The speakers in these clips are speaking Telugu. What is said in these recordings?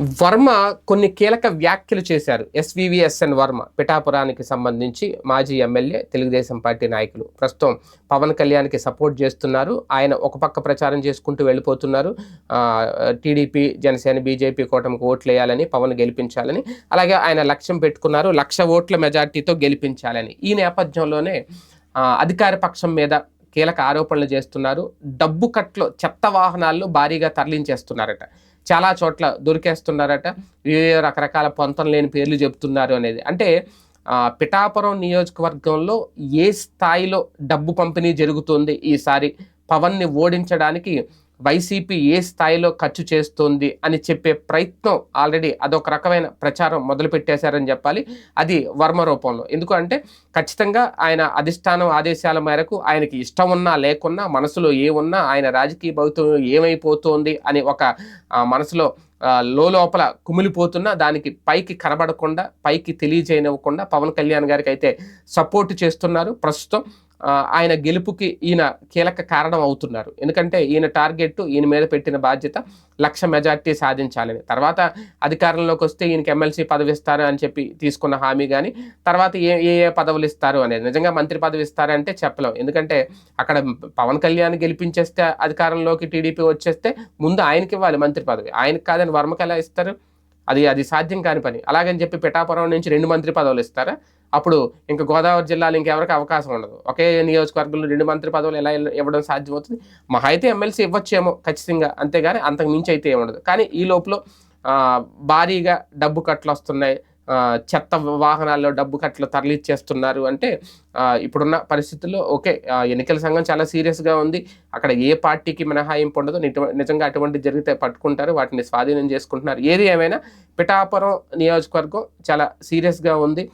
వర్మ కొన్ని కీలక వ్యాఖ్యలు చేశారు. ఎస్వివిఎస్ఎన్ వర్మ పిఠాపురానికి సంబంధించి మాజీ ఎమ్మెల్యే తెలుగుదేశం పార్టీ నాయకులు. ప్రస్తుతం పవన్ కళ్యాణ్కి సపోర్ట్ చేస్తున్నారు. ఆయన ఒక పక్క ప్రచారం చేసుకుంటూ వెళ్ళిపోతున్నారు. టీడీపీ జనసేన బీజేపీ కూటమికి ఓట్లు వేయాలని పవన్ గెలిపించాలని. అలాగే ఆయన లక్ష్యం పెట్టుకున్నారు. లక్ష ఓట్ల మెజార్టీతో గెలిపించాలని. ఈ నేపథ్యంలోనే అధికార పక్షం మీద కీలక ఆరోపణలు చేస్తున్నారు. డబ్బు కట్లో చెత్త వాహనాల్లో భారీగా తరలించేస్తున్నారట. చాలా చోట్ల దొరికేస్తున్నారట. వివిధ రకరకాల పొంతం లేని పేర్లు చెప్తున్నారు అనేది. అంటే పిఠాపురం నియోజకవర్గంలో ఏ స్థాయిలో డబ్బు పంపిణీ జరుగుతుంది? ఈసారి పవన్ని ఓడించడానికి వైసీపీ ఏ స్థాయిలో ఖర్చు చేస్తుంది అని చెప్పే ప్రయత్నం ఆల్రెడీ అదొక రకమైన ప్రచారం మొదలుపెట్టేశారని చెప్పాలి. అది వర్మ రూపంలో. ఎందుకంటే ఖచ్చితంగా ఆయన అధిష్టానం ఆదేశాల మేరకు ఆయనకి ఇష్టం ఉన్నా లేకున్నా మనసులో ఏమున్నా ఆయన రాజకీయ భవితం ఏమైపోతుంది అని ఒక మనసులో లోపల కుమిలిపోతున్న దానికి పైకి కనబడకుండా పైకి తెలియజేయనివ్వకుండా పవన్ కళ్యాణ్ గారికి అయితే సపోర్ట్ చేస్తున్నారు. ప్రస్తుతం ఆయన గెలుపుకి ఈయన కీలక కారణం అవుతున్నారు. ఎందుకంటే ఈయన టార్గెట్ ఈయన మీద పెట్టిన బాధ్యత లక్ష మెజార్టీ సాధించాలని తర్వాత అధికారంలోకి వస్తే ఈయనకి ఎమ్మెల్సీ పదవి ఇస్తారు అని చెప్పి తీసుకున్న హామీ కానీ తర్వాత ఏ ఏ ఏ పదవులు ఇస్తారు అనేది నిజంగా మంత్రి పదవి ఇస్తారంటే చెప్పలేం. ఎందుకంటే అక్కడ పవన్ కళ్యాణ్ గెలిపించేస్తే అధికారంలోకి టీడీపీ వచ్చేస్తే ముందు ఆయనకి ఇవ్వాలి మంత్రి పదవి. ఆయనకి కాదని వర్మకి ఎలా ఇస్తారు? అది అది సాధ్యం కాని పని. అలాగని చెప్పి పిఠాపురం నుంచి రెండు మంత్రి పదవులు ఇస్తారా? అప్పుడు ఇంకా గోదావరి జిల్లాలో ఇంకెవరికి అవకాశం ఉండదు. ఒకే నియోజకవర్గంలో రెండు మంత్రి పదవులు ఎలా ఇవ్వడం సాధ్యమవుతుంది? మహా అయితే ఎమ్మెల్సీ ఇవ్వచ్చేమో ఖచ్చితంగా అంతేగాని అంతకు మించి అయితే ఏముండదు. కానీ ఈ లోపల భారీగా డబ్బు కట్టలు వస్తున్నాయి. చెత్త వాహనాల్లో డబ్బు కట్టలు తరలిచ్చేస్తున్నారు. అంటే ఇప్పుడున్న పరిస్థితుల్లో ఓకే ఎన్నికల సంఘం చాలా సీరియస్గా ఉంది. అక్కడ ఏ పార్టీకి మినహాయింపు ఉండదు. నిజంగా అటువంటి జరిగితే పట్టుకుంటారు. వాటిని స్వాధీనం చేసుకుంటున్నారు. ఏది ఏమైనా పిఠాపురం నియోజకవర్గం చాలా సీరియస్గా ఉంది.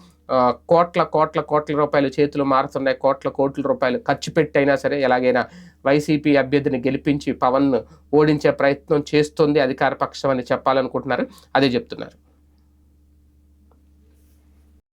కోట్ల కోట్ల కోట్ల రూపాయలు చేతులు మారుతున్నాయి కోట్ల కోట్ల రూపాయలు ఖర్చు పెట్టైనా సరే ఎలాగైనా వైసీపీ అభ్యర్థిని గెలిపించి పవన్ ఓడించే ప్రయత్నం చేస్తుంది అధికార పక్షం అని చెప్పాలనుకుంటున్నారు. అదే చెప్తున్నారు.